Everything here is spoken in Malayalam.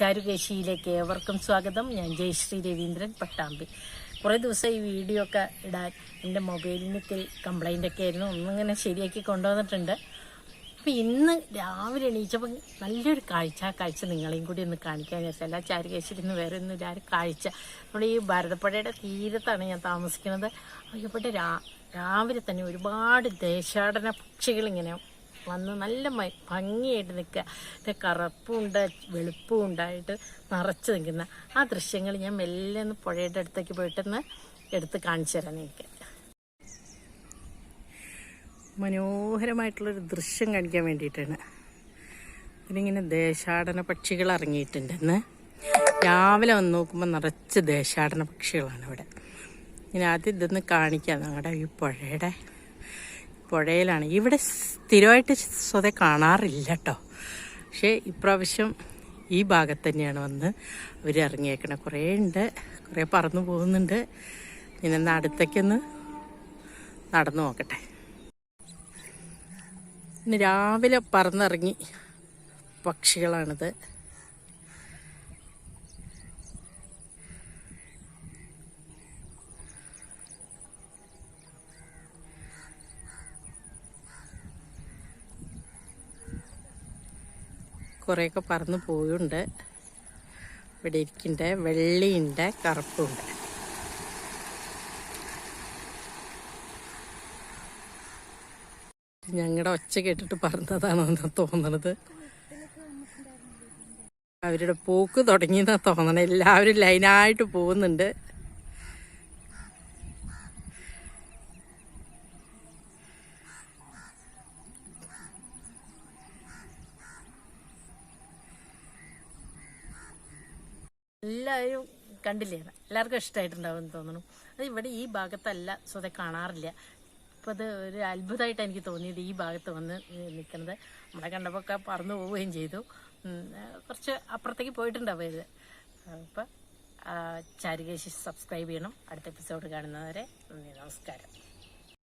ചാരുകേശിയിലേക്ക് ഏവർക്കും സ്വാഗതം. ഞാൻ ജയശ്രീ രവീന്ദ്രൻ പട്ടാമ്പി. കുറേ ദിവസം ഈ വീഡിയോ ഒക്കെ ഇടാൻ എന്റെ മൊബൈലിന് ഇത്തിരി ഒക്കെ ആയിരുന്നു. ഒന്നിങ്ങനെ ശരിയാക്കി കൊണ്ടുവന്നിട്ടുണ്ട്. അപ്പോൾ ഇന്ന് രാവിലെ എണീച്ചപ്പോൾ നല്ലൊരു കാഴ്ച ആ കാഴ്ച നിങ്ങളെയും കൂടി ഒന്ന് കാണിക്കാൻ വിചാരിച്ചു. അല്ല ചാരുകേശിയിൽ നിന്ന് വേറെ ഒന്നും ഇല്ല കാഴ്ച. നമ്മൾ ഈ ഭാരതപ്പുഴയുടെ തീരത്താണ് ഞാൻ താമസിക്കുന്നത്. അയ്യപ്പെട്ട രാവിലെ തന്നെ ഒരുപാട് ദേശാടന പക്ഷികൾ പക്ഷികളിങ്ങനെ വന്ന് നല്ല ഭംഗിയായിട്ട് നിൽക്കുക. കറുപ്പും കറുപ്പുണ്ട് വെളുപ്പും ഉണ്ടായിട്ട് നിറച്ച് നിൽക്കുന്ന ആ ദൃശ്യങ്ങൾ ഞാൻ മെല്ലെ ഒന്ന് പുഴയുടെ അടുത്തേക്ക് പോയിട്ടൊന്ന് എടുത്ത് കാണിച്ചു തരാം നിങ്ങൾക്ക് മനോഹരമായിട്ടുള്ളൊരു ദൃശ്യം കാണിക്കാൻ വേണ്ടിയിട്ടാണ്. ഇതിനിങ്ങനെ ദേശാടന പക്ഷികൾ ഇറങ്ങിയിട്ടുണ്ടെന്ന്. രാവിലെ വന്ന് നോക്കുമ്പോൾ നിറച്ച് ദേശാടന പക്ഷികളാണ് ഇവിടെ. ഇനി ആദ്യം ഇതൊന്ന് കാണിക്കാം ഞങ്ങളുടെ ഈ പുഴയുടെ പുഴയിലാണ്. ഇവിടെ സ്ഥിരമായിട്ട് സ്വതെ കാണാറില്ല കേട്ടോ പക്ഷേ ഇപ്രാവശ്യം ഈ ഭാഗത്ത് തന്നെയാണ് വന്ന് അവർ കുറേ ഉണ്ട്. കുറേ പറന്നു പോകുന്നുണ്ട്. ഇനി അടുത്തേക്കൊന്ന് നടന്നു നോക്കട്ടെ. ഇന്ന് രാവിലെ പറന്നിറങ്ങി പക്ഷികളാണിത്. കുറേയൊക്കെ പറന്ന് പോയുണ്ട് ഇവിടെ ഇരിക്കുന്നുണ്ട് വെള്ളിയുണ്ട് കറുപ്പുണ്ട്. ഞങ്ങളുടെ ഒച്ച കേട്ടിട്ട് പറഞ്ഞതാണെന്ന് തോന്നണത്. അവരുടെ പോക്ക് തുടങ്ങിയെന്നാ തോന്നണേ എല്ലാവരും ലൈനായിട്ട് പോകുന്നുണ്ട്. എല്ലാവരും കണ്ടില്ലേ? എല്ലാവർക്കും ഇഷ്ടമായിട്ടുണ്ടാവും എന്ന് തോന്നുന്നു. അത് ഇവിടെ ഈ ഭാഗത്തല്ല സ്വതേ കാണാറില്ല. അപ്പോൾ അത് ഒരു അത്ഭുതമായിട്ട് എനിക്ക് തോന്നിയത് ഈ ഭാഗത്ത് വന്ന് നിൽക്കുന്നത്. നമ്മളെ കണ്ടപ്പോൾ ഒക്കെ പറന്നു പോവുകയും ചെയ്തു. കുറച്ച് അപ്പുറത്തേക്ക് പോയിട്ടുണ്ടാവും ഇത്. അപ്പം ചാരുകേശി സബ്സ്ക്രൈബ് ചെയ്യണം. അടുത്ത എപ്പിസോഡ് കാണുന്നവരെ നന്ദി നമസ്കാരം.